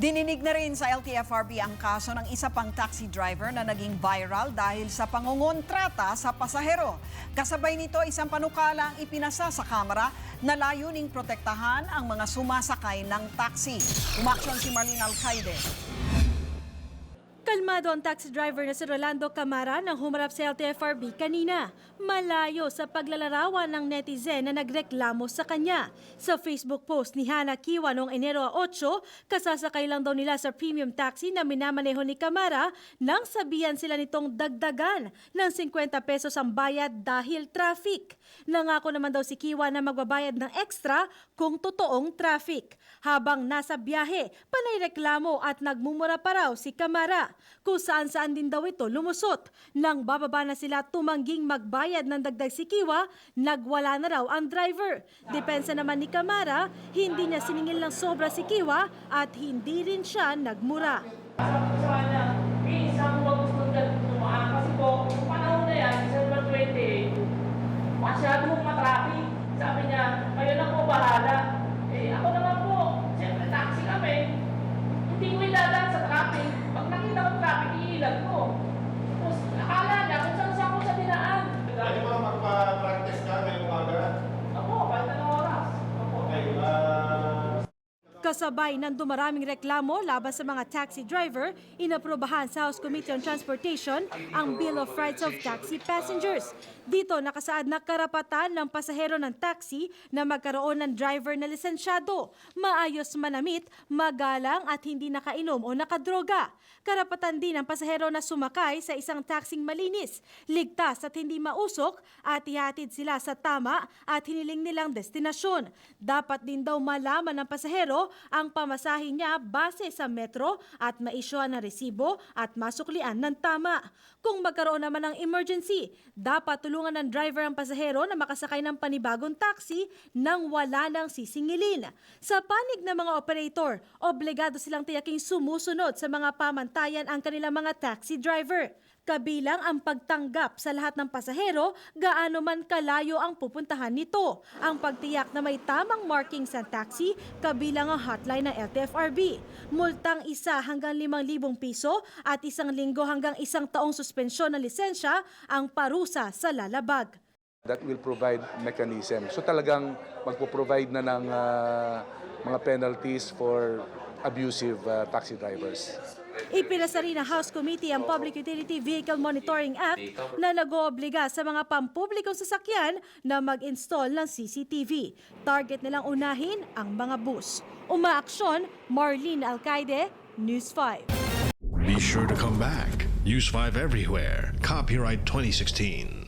Dininig na rin sa LTFRB ang kaso ng isa pang taxi driver na naging viral dahil sa pangungontrata sa pasahero. Kasabay nito isang panukala ang ipinasa sa kamera na layuning protektahan ang mga sumasakay ng taxi. Umaksyon si Marlene Alcaide. Kalmado ang taxi driver na si Rolando Camara nang humarap sa LTFRB kanina. Malayo sa paglalarawan ng netizen na nagreklamo sa kanya. Sa Facebook post ni Hana Kiwa noong Enero 8, kasasakay lang daw nila sa premium taxi na minamaneho ni Camara nang sabihan sila nitong dagdagan ng 50 pesos ang bayad dahil traffic. Nangako naman daw si Kiwa na magbabayad ng extra kung totoong traffic. Habang nasa biyahe, panay reklamo at nagmumura pa raw si Camara kung saan saan din daw ito lumusot. Nang bababa na sila tumangging magbayad ng dagdag si Kiwa, nagwala na raw ang driver. Depensa naman ni Camara, hindi niya siningil ng sobra si Kiwa at hindi rin siya nagmura. Sabi ko sa kanya, saan mo ba gusto tumaan? Kasi po, yung panahon na yan, December 28, masyado. Sabi niya, kayo na po bahala. Eh, ako naman po, siyempre taxi kami. Hindi ko iladaan sa traffic. Pag nakita ko traffic, iilag Kasabay ng dumaraming reklamo laban sa mga taxi driver, inaprobahan sa House Committee on Transportation ang Bill of Rights of Taxi Passengers. Dito nakasaad na karapatan ng pasahero ng taxi na magkaroon ng driver na lisensyado, maayos manamit, magalang at hindi nakainom o nakadroga. Karapatan din ng pasahero na sumakay sa isang taxing malinis, ligtas at hindi mausok at ihatid sila sa tama at hiniling nilang destinasyon. Dapat din daw malaman ng pasahero ang pamasahe niya base sa metro at maisyuhan ng resibo at masuklian ng tama. Kung magkaroon naman ng emergency, dapat tulungan ng driver ang pasahero na makasakay ng panibagong taxi nang wala nang sisingilin. Sa panig ng mga operator, obligado silang tiyaking sumusunod sa mga pamantayan ang kanilang mga taxi driver. Kabilang ang pagtanggap sa lahat ng pasahero gaano man kalayo ang pupuntahan nito. Ang pagtiyak na may tamang marking sa taxi kabilang ang hotline ng LTFRB. Multang isa hanggang 5,000 piso at isang linggo hanggang isang taong suspensyon ng lisensya ang parusa sa lalabag. that will provide mechanism. So talagang magpo-provide na ng ah, mga penalties for abusive ah, taxi drivers. Ipinasa rin ng House Committee ang Public Utility Vehicle Monitoring Act na nag-oobliga sa mga pampublikong sasakyan na mag-install ng CCTV. Target nilang unahin ang mga bus. Umaaksyon, Marlene Alcaide, News 5. Be sure to come back. Use 5 everywhere. Copyright 2016.